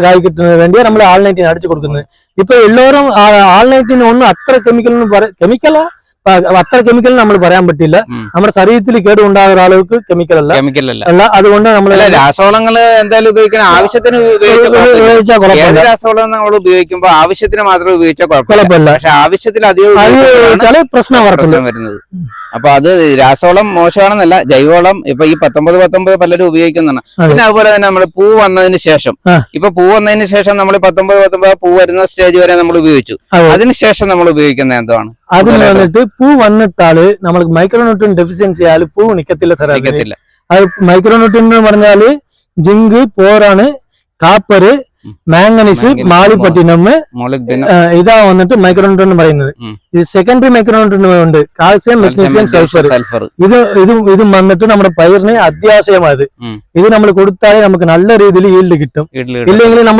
കായ് കിട്ടുന്നതിന് വേണ്ടിയാണ് നമ്മൾ ആൾ നൈൻറ്റീൻ അടിച്ചു കൊടുക്കുന്നത് ഇപ്പൊ എല്ലാവരും ആൾ നൈൻറ്റീൻ ഒന്നും അത്ര കെമിക്കൽ കെമിക്കലാ അത്ര കെമിക്കൽ നമ്മൾ പറയാൻ പറ്റില്ല. നമ്മുടെ ശരീരത്തിൽ കേട് ഉണ്ടാകുന്ന ആളുകൾക്ക് കെമിക്കൽ അല്ല. കെമിക്കൽ അല്ല. അതുകൊണ്ട് നമ്മൾ രാസവളങ്ങൾ എന്തായാലും ഉപയോഗിക്കണം. ആവശ്യത്തിന്. ഉപയോഗിച്ചാൽ രാസവളം നമ്മൾ ഉപയോഗിക്കുമ്പോൾ ആവശ്യത്തിന് മാത്രം ഉപയോഗിച്ചാൽ കുഴപ്പമില്ല. പക്ഷെ ആവശ്യത്തിൽ അധികം പ്രശ്നം വരുന്നത്. അപ്പൊ അത് രാസവളം മോശമാണെന്നല്ല ജൈവവളം ഇപ്പൊ ഈ പത്തൊമ്പത് പത്തൊമ്പത് പലരും ഉപയോഗിക്കുന്നതാണ്. പിന്നെ അതുപോലെ തന്നെ നമ്മൾ പൂ വന്നതിന് ശേഷം. ഇപ്പൊ പൂ വന്നതിന് ശേഷം നമ്മൾ പത്തൊമ്പത് പത്തൊമ്പത് പൂ വരുന്ന സ്റ്റേജ് വരെ നമ്മൾ ഉപയോഗിച്ചു. അതെ. അതിനുശേഷം നമ്മൾ ഉപയോഗിക്കുന്ന എന്താണ് അതിന് വന്നിട്ട് പൂ വന്നിട്ടാൽ നമ്മൾക്ക് മൈക്രോന്യൂട്രിയൻ ഡെഫിഷ്യൻസി ആയാലും പൂ നിക്കത്തില്ല സാർ അതിന്. കഴിക്കത്തില്ല അത് മൈക്രോന്യൂട്രിയൻ എന്ന് പറഞ്ഞാൽ ജിങ്ക് പോറാണ് കാപ്പറ് മാംഗനീസ് മാളിപ്പറ്റിനം ഇതാ വന്നിട്ട് എന്ന് പറയുന്നത്. ഇത് സെക്കൻഡറി മൈക്രോന്യൂട്രിയൻ ഉണ്ട്. Calcium magnesium sulphur. ഇത് ഇതും ഇതും വന്നിട്ട് നമ്മുടെ പയറിന് അത്യാവശ്യമായത് ഉം. ഇത് നമ്മൾ കൊടുത്താലേ നമുക്ക് നല്ല രീതിയിൽ ഈൽഡ് കിട്ടും. ഇല്ലെങ്കിൽ